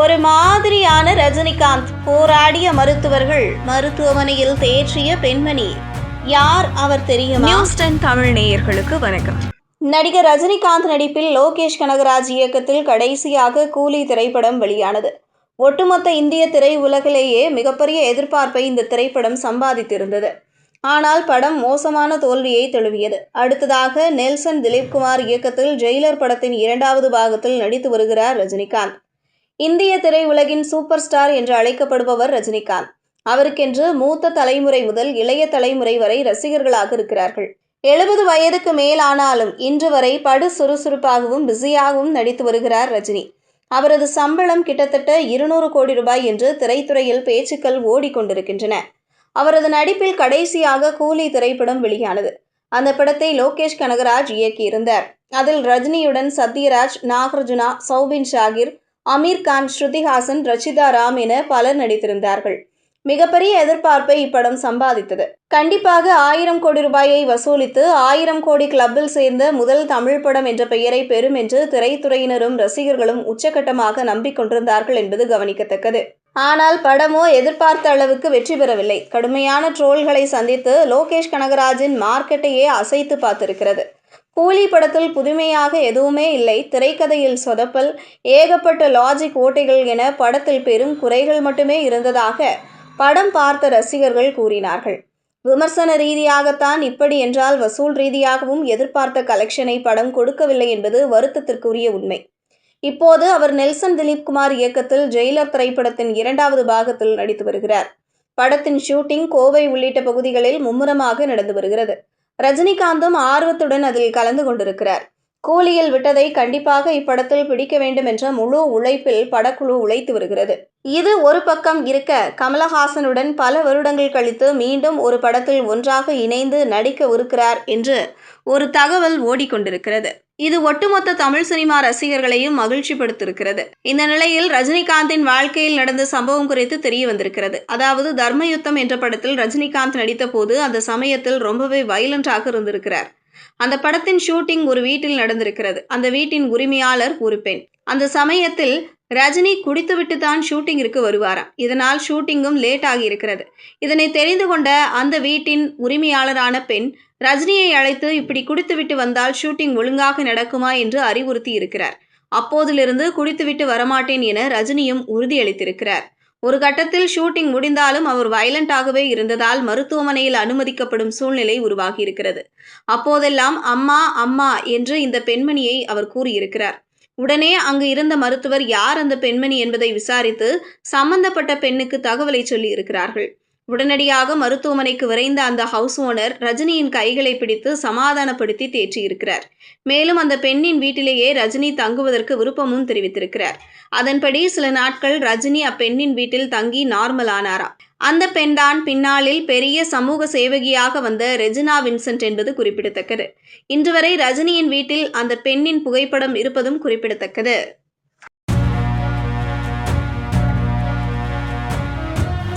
ஒரு மாதிரியான ரஜினிகாந்த் போராடிய மருத்துவர்கள் மருத்துவமனையில் தேற்றிய பெண்மணி. யார் அவர் தெரியுமா? தமிழ் நேயர்களுக்கு வணக்கம். நடிகர் ரஜினிகாந்த் நடிப்பில் லோகேஷ் கனகராஜ் இயக்கத்தில் கடைசியாக கூலி திரைப்படம் வெளியானது. ஒட்டுமொத்த இந்திய திரை உலகிலேயே மிகப்பெரிய எதிர்பார்ப்பை இந்த திரைப்படம் சம்பாதித்திருந்தது. ஆனால் படம் மோசமான தோல்வியை தழுவியது. அடுத்ததாக நெல்சன் திலீப்குமார் இயக்கத்தில் ஜெயிலர் படத்தின் இரண்டாவது பாகத்தில் நடித்து வருகிறார் ரஜினிகாந்த். இந்திய திரையுலகின் சூப்பர் ஸ்டார் என்று அழைக்கப்படுபவர் ரஜினிகாந்த். அவருக்கென்று மூத்த தலைமுறை முதல் இளைய தலைமுறை வரை ரசிகர்களாக இருக்கிறார்கள். எழுபது வயதுக்கு மேலானாலும் இன்று வரை படு சுறுசுறுப்பாகவும் பிஸியாகவும் நடித்து வருகிறார் ரஜினி. அவரது சம்பளம் கிட்டத்தட்ட இருநூறு கோடி ரூபாய் என்று திரைத்துறையில் பேச்சுக்கள் ஓடிக்கொண்டிருக்கின்றன. அவரது நடிப்பில் கடைசியாக கூலி திரைப்படம் வெளியானது. அந்த படத்தை லோகேஷ் கனகராஜ் இயக்கியிருந்தார். அதில் ரஜினியுடன் சத்யராஜ் நாகார்ஜுனா சௌபின் ஷாகிர் அமீர் கான் ஸ்ருதிஹாசன் ரச்சிதா ராம் என பலர் நடித்திருந்தார்கள். மிகப்பெரிய எதிர்பார்ப்பை இப்படம் சம்பாதித்தது. கண்டிப்பாக ஆயிரம் கோடி ரூபாயை வசூலித்து ஆயிரம் கோடி கிளப்பில் சேர்ந்த முதல் தமிழ் படம் என்ற பெயரை பெறும் என்று திரைத்துறையினரும் ரசிகர்களும் உச்சகட்டமாக நம்பிக்கொண்டிருந்தார்கள் என்பது கவனிக்கத்தக்கது. ஆனால் படமோ எதிர்பார்த்த அளவுக்கு வெற்றி பெறவில்லை. கடுமையான ட்ரோல்களை சந்தித்து லோகேஷ் கனகராஜின் மார்க்கெட்டையே அசைத்து பார்த்திருக்கிறது. கூலி படத்தில் புதுமையாக எதுவுமே இல்லை. திரைக்கதையில் சொதப்பல் ஏகப்பட்ட லாஜிக் ஓட்டைகள் என படத்தில் பெரும் குறைகள் மட்டுமே இருந்ததாக படம் பார்த்த ரசிகர்கள் கூறினார்கள். விமர்சன ரீதியாகத்தான் இப்படி என்றால் வசூல் ரீதியாகவும் எதிர்பார்த்த கலெக்ஷனை படம் கொடுக்கவில்லை என்பது வருத்தத்திற்குரிய உண்மை. இப்போது அவர் நெல்சன் திலீப்குமார் இயக்கத்தில் ஜெயிலர் திரைப்படத்தின் இரண்டாவது பாகத்தில் நடித்து வருகிறார். படத்தின் ஷூட்டிங் கோவை உள்ளிட்ட பகுதிகளில் மும்முரமாக நடந்து வருகிறது. ரஜினிகாந்தும் ஆர்வத்துடன் அதில் கலந்து கொண்டிருக்கிறார். கூலியில் விட்டதை கண்டிப்பாக இப்படத்தில் பிடிக்க வேண்டும் என்ற முழு உழைப்பில் படக்குழு உழைத்து வருகிறது. இது ஒரு பக்கம் இருக்க கமலஹாசனுடன் பல வருடங்கள் கழித்து மீண்டும் ஒரு படத்தில் ஒன்றாக இணைந்து நடிக்கவிருக்கிறார் என்று ஒரு தகவல் ஓடிக்கொண்டிருக்கிறது. இது ஒட்டுமொத்த தமிழ் சினிமா ரசிகர்களையும் மகிழ்ச்சிப்படுத்தியிருக்கிறது. இந்த நிலையில் ரஜினிகாந்தின் வாழ்க்கையில் நடந்த சம்பவம் குறித்து தெரிய வந்திருக்கிறது. அதாவது தர்மயுத்தம் என்ற படத்தில் ரஜினிகாந்த் நடித்த போது அந்த சமயத்தில் ரொம்பவே வயலண்டாக இருந்திருக்கிறார். அந்த படத்தின் ஷூட்டிங் ஒரு வீட்டில் நடந்திருக்கிறது. அந்த வீட்டின் உரிமையாளர் ஒரு பெண். அந்த சமயத்தில் ரஜினி குடித்துவிட்டு தான் ஷூட்டிங்கிற்கு வருவாராம். இதனால் ஷூட்டிங்கும் லேட் ஆகி இருக்கிறது. இதனை தெரிந்து கொண்ட அந்த வீட்டின் உரிமையாளரான பெண் ரஜினியை அழைத்து இப்படி குடித்துவிட்டு வந்தால் ஷூட்டிங் ஒழுங்காக நடக்குமா என்று அறிவுறுத்தி இருக்கிறார். அப்போதிலிருந்து குடித்துவிட்டு வரமாட்டேன் என ரஜினியும் உறுதியளித்திருக்கிறார். ஒரு கட்டத்தில் ஷூட்டிங் முடிந்தாலும் அவர் வயலண்டாகவே இருந்ததால் மருத்துவமனையில் அனுமதிக்கப்படும் சூழ்நிலை உருவாகியிருக்கிறது. அப்போதெல்லாம் அம்மா அம்மா என்று இந்த பெண்மணியை அவர் கூறியிருக்கிறார். உடனே அங்கு இருந்த மருத்துவர் யார் அந்த பெண்மணி? என்பதை விசாரித்து சம்பந்தப்பட்ட பெண்ணுக்கு தகவலை சொல்லி இருக்கிறார்கள் உடனடியாக மருத்துவமனைக்கு விரைந்த அந்த ஹவுஸ் ஓனர் ரஜினியின் கைகளை பிடித்து சமாதானப்படுத்தி தேற்றியிருக்கிறார். மேலும் அந்த பெண்ணின் வீட்டிலேயே ரஜினி தங்குவதற்கு விருப்பமும் தெரிவித்திருக்கிறார். அதன்படி சில நாட்கள் ரஜினி அப்பெண்ணின் வீட்டில் தங்கி நார்மல் ஆனாராம். அந்த பெண்தான் பின்னாளில் பெரிய சமூக சேவகியாக வந்த ரெஜினா வின்சென்ட் என்பது குறிப்பிடத்தக்கது. இன்று வரை ரஜினியின் வீட்டில் அந்த பெண்ணின் புகைப்படம் இருப்பதும் குறிப்பிடத்தக்கது.